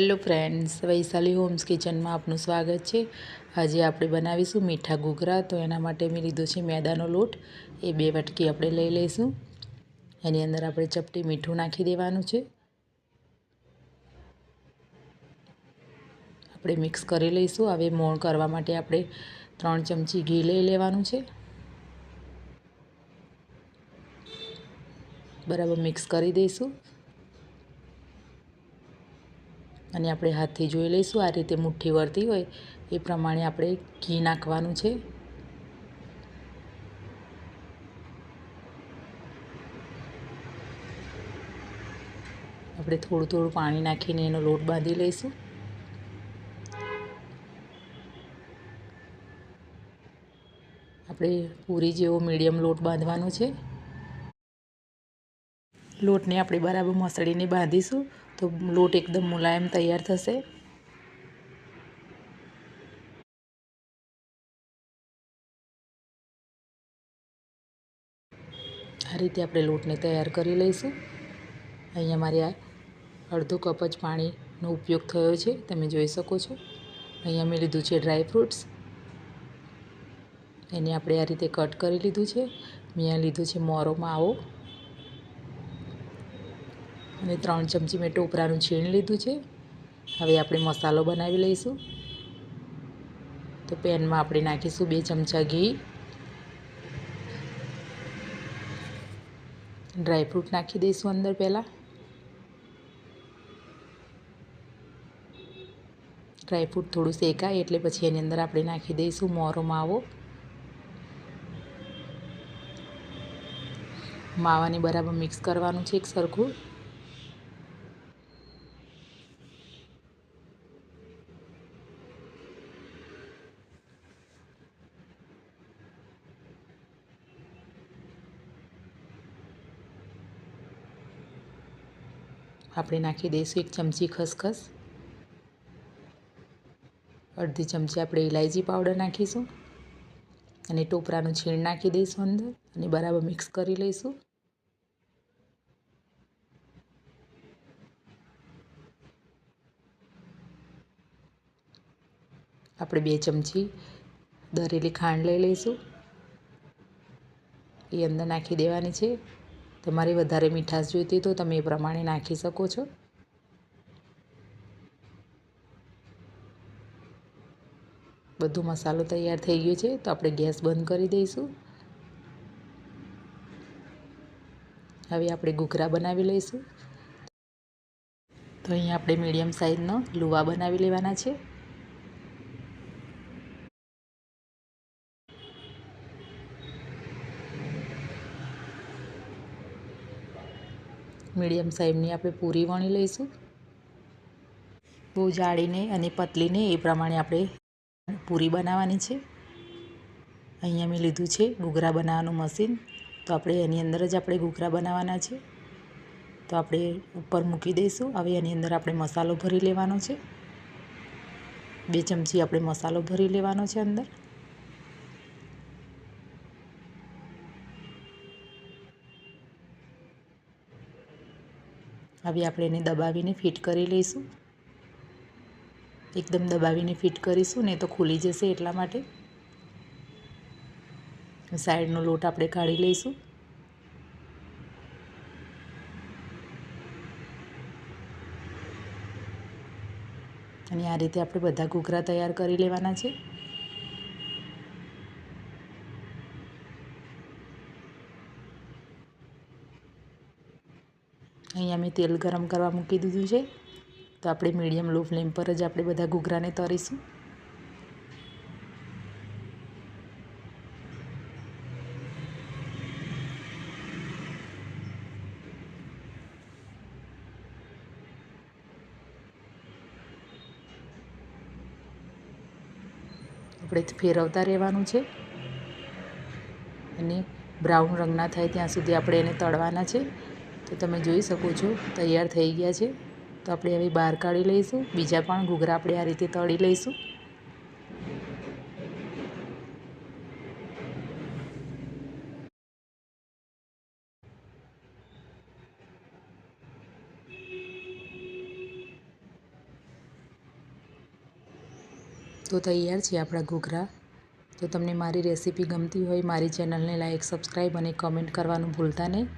Hello friends, Vaishali homes કિચનમાં આપનું સ્વાગત છે. આજે આપણે બનાવીશું મીઠા ઘૂઘરા. તો એના માટે મેં લીધો છે મેદાનો લોટ. એ બે વટકી આપણે લઈ લઈશું. એની અંદર આપણે ચપટી મીઠું નાખી દેવાનું છે. આપણે મિક્સ કરી લઈશું. હવે મોણ કરવા માટે આપણે ત્રણ ચમચી ઘી લઈ લેવાનું છે. બરાબર મિક્સ કરી દઈશું. અને આપણે હાથથી જોઈ લઈશું, આ રીતે મુઠ્ઠી વળતી હોય, એ પ્રમાણે આપણે ઘી નાખવાનું છે. આપણે થોડું થોડું પાણી નાખીને એનો લોટ બાંધી લઈશું. આપણે પૂરી જેવો મીડિયમ લોટ બાંધવાનો છે. લોટને આપણે બરાબર મસળીને બાંધીશું. તો લોટ એકદમ મુલાયમ તૈયાર થશે. આ રીતે આપણે લોટને તૈયાર કરી લઈશું. અહીંયા મારે આ અડધો કપ જ પાણીનો ઉપયોગ થયો છે, તમે જોઈ શકો છો. અહીંયા મેં લીધું છે ડ્રાય ફ્રૂટ્સ. એને આપણે આ રીતે કટ કરી લીધું છે. મેં લીધું છે મોરો માવો. અને ત્રણ ચમચી મેં ટોપરાનું છીણ લીધું છે. હવે આપણે મસાલો બનાવી લઈશું. તો પેનમાં આપણે નાખીશું બે ચમચા ઘી. ડ્રાયફ્રૂટ નાખી દઈશું અંદર પહેલાં. ડ્રાયફ્રૂટ થોડું શેકાય એટલે પછી એની અંદર આપણે નાખી દઈશું મોરો માવો. માવાને બરાબર મિક્સ કરવાનું છે એક સરખું. આપણે નાખી દઈશું એક ચમચી ખસખસ. અડધી ચમચી આપણે ઇલાયચી પાવડર નાખીશું. અને ટોપરાનું છીણ નાખી દઈશું અંદર અને બરાબર મિક્સ કરી લઈશું. આપણે બે ચમચી દરેલી ખાંડ લઈ લઈશું. એ અંદર નાખી દેવાની છે. તમારે વધારે મીઠાશ જોઈતી તો તમે એ પ્રમાણે નાખી શકો છો. બધો મસાલો તૈયાર થઈ ગયો છે તો આપણે ગેસ બંધ કરી દઈશું. હવે આપણે ઘૂઘરા બનાવી લઈશું. તો અહીંયા આપણે મીડિયમ સાઇઝનો લુવા બનાવી લેવાના છે. મીડિયમ સાઈઝની આપણે પૂરી વણી લઈશું. બહુ જાળીને અને પતલીને એ પ્રમાણે આપણે પૂરી બનાવવાની છે. અહીંયા મેં લીધું છે ઘૂઘરા બનાવવાનું મશીન. તો આપણે એની અંદર જ આપણે ઘૂઘરા બનાવવાના છે. તો આપણે ઉપર મૂકી દઈશું. હવે એની અંદર આપણે મસાલો ભરી લેવાનો છે. બે ચમચી આપણે મસાલો ભરી લેવાનો છે અંદર. હવે આપણે એને દબાવીને ફિટ કરી લઈશું. એકદમ દબાવીને ફિટ કરીશું ને તો ખુલી જશે એટલા માટે. સાઈડનો લોટ આપણે કાઢી લઈશું. અને આ રીતે આપણે બધા ઘૂઘરા તૈયાર કરી લેવાના છે. અહીંયા મેં તેલ ગરમ કરવા મૂકી દીધું છે. તો આપણે મીડિયમ લો ફ્લેમ પર જ આપણે બધા ઘૂઘરાને તરીશું. આપણે ફેરવતા રહેવાનું છે. અને બ્રાઉન રંગના થાય ત્યાં સુધી આપણે એને તળવાના છે. તો તમે જોઈ શકો છો, તૈયાર થઈ ગયા છે. તો આપણે હવે બહાર કાઢી લઈશું. બીજા પણ ઘૂઘરા આપણે આ રીતે તળી લઈશું. તો તૈયાર છે આપણા ઘૂઘરા. તો તમને મારી રેસીપી ગમતી હોય, મારી ચેનલને લાઇક સબસ્ક્રાઈબ અને કમેન્ટ કરવાનું ભૂલતા નહીં.